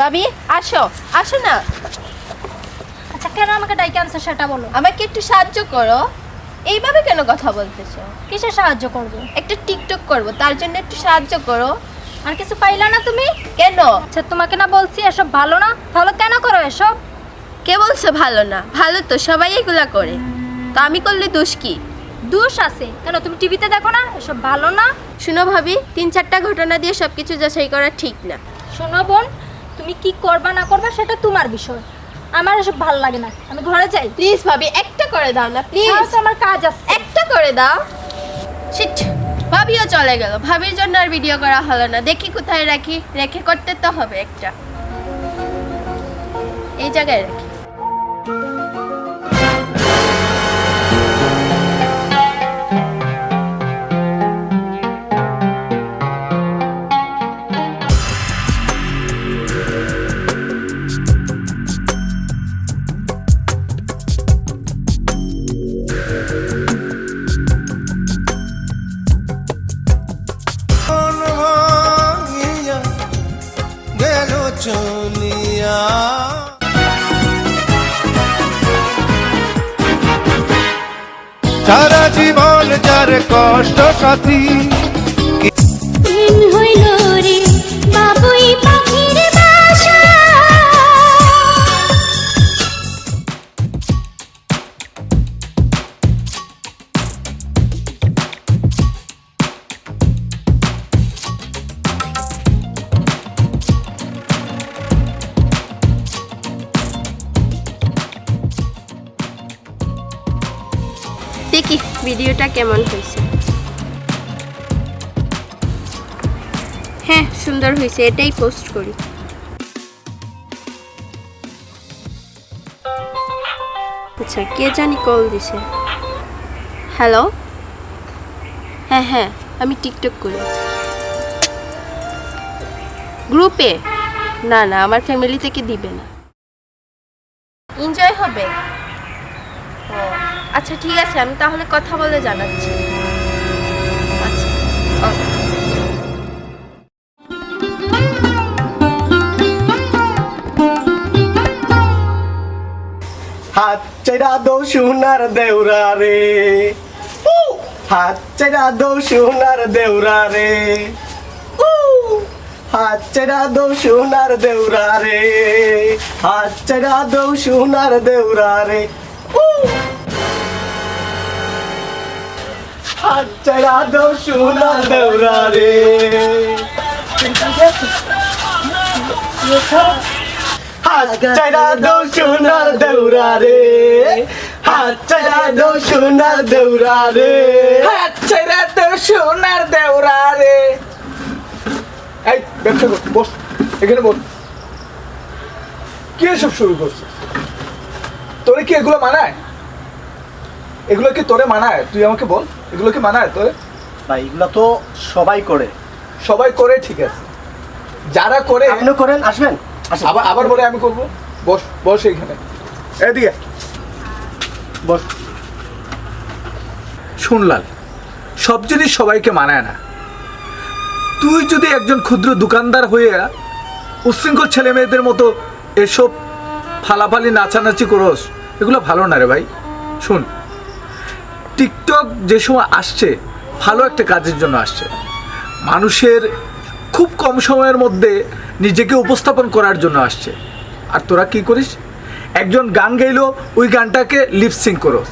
ভাবি আসো আসো না। আচ্ছা কেন আমাকে ডাইকে আনছে সেটা বলো। আমাকে একটু সাহায্য করো। এইভাবে কেন কথা বলতেছো? কিসে সাহায্য করবে? একটা টিকটক করব তার জন্য একটু সাহায্য করো। আর কিছু পাইলা না তুমি? কেন? আচ্ছা তোমাকে না বলছি এসব ভালো না তাহলে কেন করো এসব? কে বলছে ভালো না? ভালো তো সবাই এগুলা করে। তো আমি করলে দোষ কি? দোষ আছে। কেন তুমি টিভিতে দেখো না এসব ভালো না? শুনো ভাবি তিন চারটা ঘটনা দিয়ে সবকিছু যাচাই করা ঠিক না। শোনো বোন তুমি কি করবা না করবা সেটা তোমার বিষয়। আমার এসব ভালো লাগে না। আমি ঘরে যাই। প্লিজ ভাবি একটা করে দাও না প্লিজ আমার কাজ আছে। একটা করে দাও। শিট ভাবিও চলে গেল। ভাবির জন্য আর ভিডিও করা হলো না। দেখি কোথায় রাখি। রেখে করতে তো হবে একটা। এই জায়গায় রাখি। সারা জীবন যার কষ্ট সাথী ভিডিওটা কেমন হয়েছে? হ্যাঁ সুন্দর হয়েছে, এটাই পোস্ট করি। আচ্ছা কে জানি কল দিছে? হ্যালো হ্যাঁ হ্যাঁ আমি টিকটক করি। গ্রুপে না না, আমার ফ্যামিলি থেকে দিবে না। এনজয় হবে? আচ্ছা ঠিক আছে, আমি তাহলে কথা বলে জানাচ্ছি আচ্ছা হাত চেরা দৌ সোনার দেউরা রে! হাত চেরা দৌ সোনার দেউরা রে! হাত চেরা দৌ সোনার দেউরা রে হাত চেরা দৌ সোনার দেউরা রে হাত চেরা দৌ সোনার দেউরা রে রে রে দেওরা রে এই, ব্যবসা কি এসব শুরু করছিস তোরে কি এগুলো মানায়? এগুলো কি তোরে মানায়? তুই আমাকে বল। এগুলো কি মানায় তোরে? ভাই এগুলো তো সবাই করে। সবাই করে ঠিক আছে। যারা করে আপনিও করেন আসবেন। আবার আবার বলে আমি করব। বস বস এখানে এদিকে। বস। শুনলাল সব জিনিস সবাইকে মানায় না তুই যদি একজন ক্ষুদ্র দোকানদার হয়ে উশৃঙ্খল ছেলে মেয়েদের মতো এসব ফালাফালি নাচানাচি করস এগুলো ভালো না রে ভাই। শুন। টিকটক যে সময় আসছে, ভালো একটা কাজের জন্য আসছে। মানুষের খুব কম সময়ের মধ্যে নিজেকে উপস্থাপন করার জন্য আসছে। আর তোরা কি করিস? একজন গান গাইলো, ওই গানটাকে লিপসিং করো।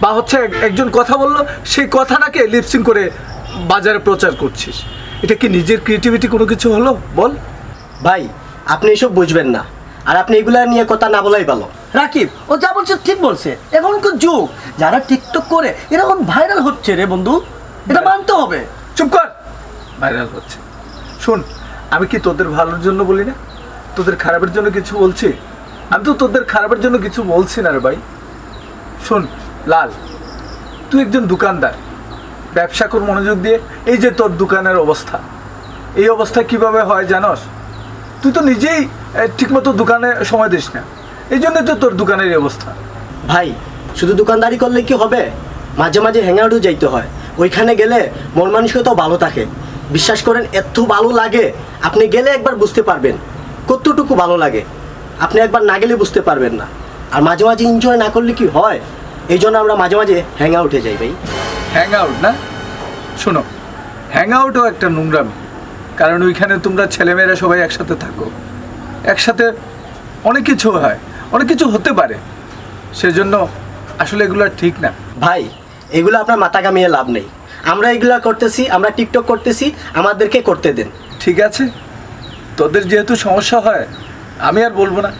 বা হচ্ছে এক- একজন কথা বলল, সেই কথাটাকে লিপসিং করে বাজারে প্রচার করছিস। এটা কি নিজের ক্রিয়েটিভিটি কোনো কিছু হলো? বল। ভাই, আপনি এসব বুঝবেন না। আর আপনি এগুলা নিয়ে কথা না বলাই ভালো। রাকিব ও যা বলছে ঠিক বলছে। এখনকার যুগ যারা টিকটক করে এরা এখন ভাইরাল হচ্ছে রে বন্ধু। এটা মানতে হবে। চুপ কর। ভাইরাল হচ্ছে। শোন আমি কি তোদের ভালোর জন্য বলি না? তোদের খারাপের জন্য কিছু বলছি? আমি তো তোদের খারাপের জন্য কিছু বলছি না রে ভাই। শোন লাল তুই একজন দোকানদার। ব্যবসা কর মনোযোগ দিয়ে। এই যে তোর দোকানের অবস্থা। এই অবস্থা কীভাবে হয় জানোস? তুই তো নিজেই ঠিকমতো দোকানে সময় দিস না। এই জন্যই তো তোর দোকানের অবস্থা। ভাই শুধু দোকানদারি করলে কি হবে? মাঝে মাঝে হ্যাং আউটও যাইতে হয়। ওইখানে গেলে মন মানসিকতাও ভালো থাকে। বিশ্বাস করেন এত ভালো লাগে আপনি গেলে একবার বুঝতে পারবেন। কতটুকু ভালো লাগে আপনি একবার না গেলে বুঝতে পারবেন না। আর মাঝে মাঝে এনজয় না করলে কি হয়? এই জন্য আমরা মাঝে মাঝে হ্যাং আউটে যাই ভাই। হ্যাং আউট না? শোনো হ্যাং আউটও একটা নোংরামি। কারণ ওইখানে তোমরা ছেলেমেয়েরা সবাই একসাথে থাকো। একসাথে অনেক কিছু হয়। অনেক কিছু হতে পারে। সেজন্য আসলে এগুলো ঠিক না। ভাই এগুলো আপনার মাথা কামিয়ে লাভ নেই। আমরা এগুলা করতেছি আমরা টিকটক করতেছি আমাদেরকে করতে দেন। ঠিক আছে। তোদের যেহেতু সমস্যা হয় আমি আর বলব না।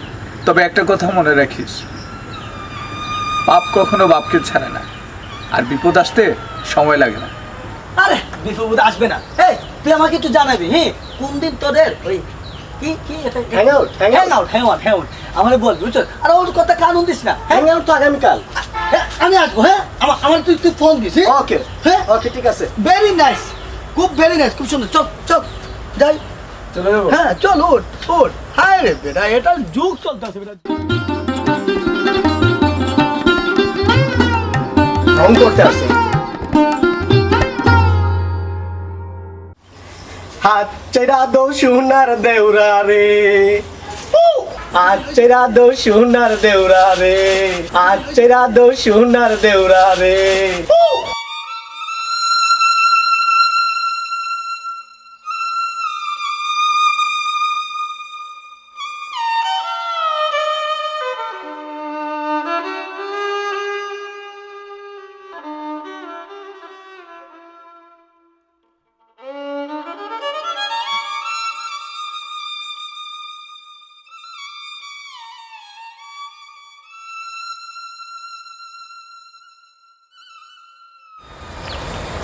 তবে একটা কথা মনে রাখিস। পাপ কখনো বাপকে ছাড়ে না। আর বিপদ আসতে সময় লাগে না। আরে বিপদ আসবে না। এই তুই আমাকে একটু জানাবি হ্যাঁ কোন দিন তোদের ওই কি কি এটা Hang out, hang out hang out out আমারে বল বুঝছ? আর ওর কথা কানুন দিস না। আউট তো আগামীকাল। আমি আসব হ্যাঁ? আমার আমার তুই তুই ফোন দিস? ওকে হ্যাঁ? ওকে ঠিক আছে। ভেরি নাইস খুব ভেরি নাইস খুব সুন্দর। চল চল। যাই। চলে যাব? হ্যাঁ চল ওঠ হায় রে বেটা এটা যুগ চলতেছে বেটা। করতে আসছে। হাত চেরা দো সোনার দেউরা রে। চেরা দো সোনার দেউরা রে। চেরা দো সোনার দেউরা রে।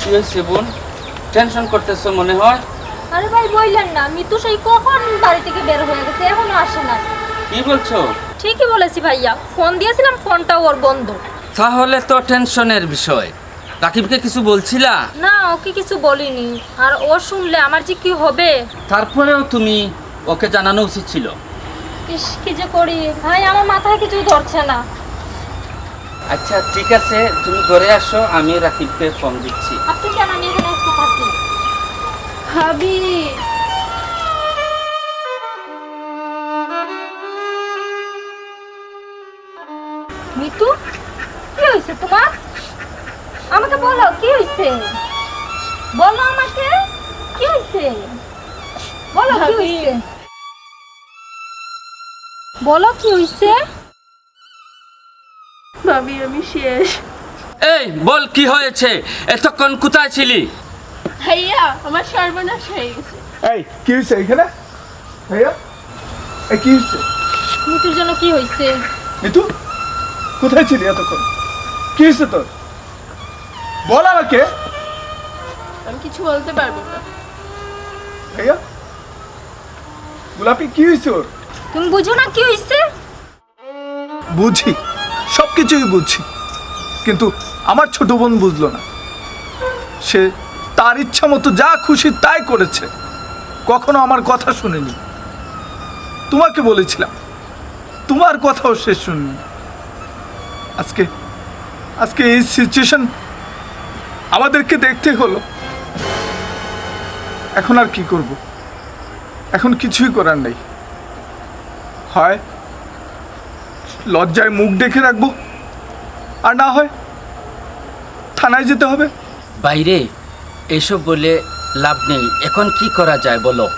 কি হয়েছে বোন টেনশন করতেছো মনে হয়? আরে ভাই বললেন না মিতু সেই কখন বাড়ি থেকে বের হয়ে গেছে এখনও আসে না কি বলছো? ঠিকই বলেছি ভাইয়া ফোন দিয়েছিলাম ফোনটাও ওর বন্ধ। তাহলে তো টেনশনের বিষয়। রাকিবকে কিছু বলছিলা? না ওকে কিছু বলিনি। আর ও শুনলে আমার যে কি হবে? তারপরেও তুমি ওকে জানানো উচিত ছিল। ইস কি যে করি? ভাই আমার মাথায় কিছু ধরছে না। আচ্ছা ঠিক আছে তুমি ঘরে আসো আমি রাকিবকে ফোন দিচ্ছি। আপনি কেন এখানে একটু থাকি ভাবি। মিতু কি হয়েছে তোমার? আমাকে বলো কি হয়েছে? বলো আমাকে কি হয়েছে? বলো কি হয়েছে? বলো কি হয়েছে? আমি শেষ। এই বল কি হয়েছে? এতক্ষণ কোথায় ছিলি? ভাইয়া আমার সর্বনাশ হয়ে গেছে। এই কি হয়েছে এখানে? ভাইয়া এই কি হয়েছে? মিতুর জন্য কি হয়েছে? মিতু কোথায় ছিলি এতক্ষণ? কি হয়েছে তোর? বল আমাকে। আমি কিছু বলতে পারব না। ভাইয়া গোলাপি কি হয়েছে ওর? তুমি বুঝো না কি হয়েছে? বুঝি। সব কিছুই বুঝছি। কিন্তু আমার ছোট বোন বুঝলো না। সে তার ইচ্ছা মতো যা খুশি তাই করেছে। কখনো আমার কথা শুনেনি। তোমাকে বলেছিলাম। তোমার কথাও সে শুননি। আজকে আজকে এই সিচুয়েশন আমাদেরকে দেখতে হলো। এখন আর কি করব? এখন কিছুই করার নেই। হয় লজ্জায় মুখ ডেকে রাখব। আর না হয় থানায় যেতে হবে। বাইরে এসব বলে লাভ নেই। এখন কি করা যায় বলো?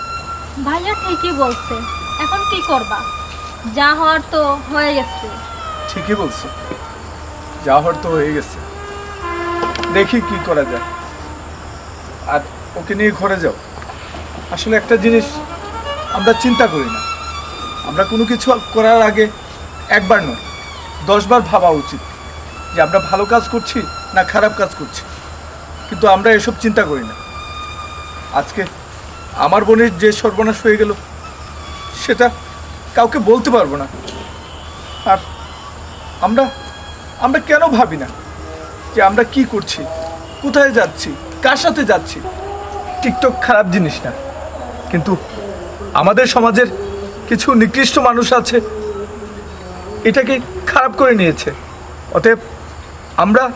ভাইয়া ঠিকই বলছে। এখন কি করবা? যা হওয়ার তো হয়ে গেছে। ঠিকই বলছো। যা হওয়ার তো হয়ে গেছে। দেখি কি করা যায়। আর ওকে নিয়ে ঘরে যাও। আসলে একটা জিনিস আমরা চিন্তা করি না। আমরা কোনো কিছু করার আগে একবার নয়, দশবার ভাবা উচিত যে আমরা ভালো কাজ করছি না খারাপ কাজ করছি। কিন্তু আমরা এসব চিন্তা করি না। আজকে আমার বোনের যে সর্বনাশ হয়ে গেল, সেটা কাউকে বলতে পারব না। আর আমরা আমরা কেন ভাবি না যে আমরা কি করছি, কোথায় যাচ্ছি, কার সাথে যাচ্ছি? টিকটক খারাপ জিনিস না। কিন্তু আমাদের সমাজের কিছু নিকৃষ্ট মানুষ আছে এটাকে খারাপ করে নিয়েছে। অতএব আমরা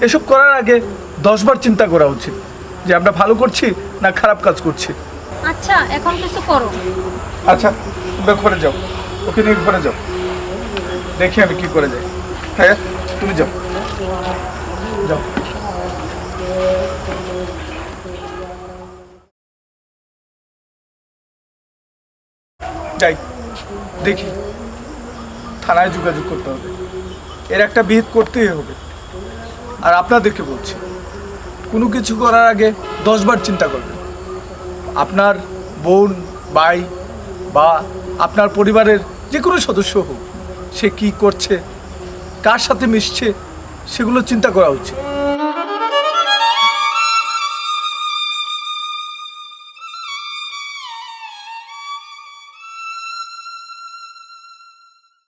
এসব করার আগে দশবার চিন্তা করা উচিত যে আমরা ভালো করছি না খারাপ কাজ করছি। আচ্ছা এখন কিছু করো। আচ্ছা তোমরা ঘরে যাও। ওকে নিয়ে ঘরে যাও। দেখি আমি কি করে যাই। হ্যাঁ তুমি যাও। যাও। যাই। দেখি। থানায় যোগাযোগ করতে হবে। এর একটা বিহিত করতেই হবে। আর আপনাদেরকে বলছি, কোনো কিছু করার আগে দশবার চিন্তা করবেন। আপনার বোন, ভাই বা আপনার পরিবারের যে কোনো সদস্য হোক, সে কি করছে, কার সাথে মিশছে, সেগুলো চিন্তা করা উচিত।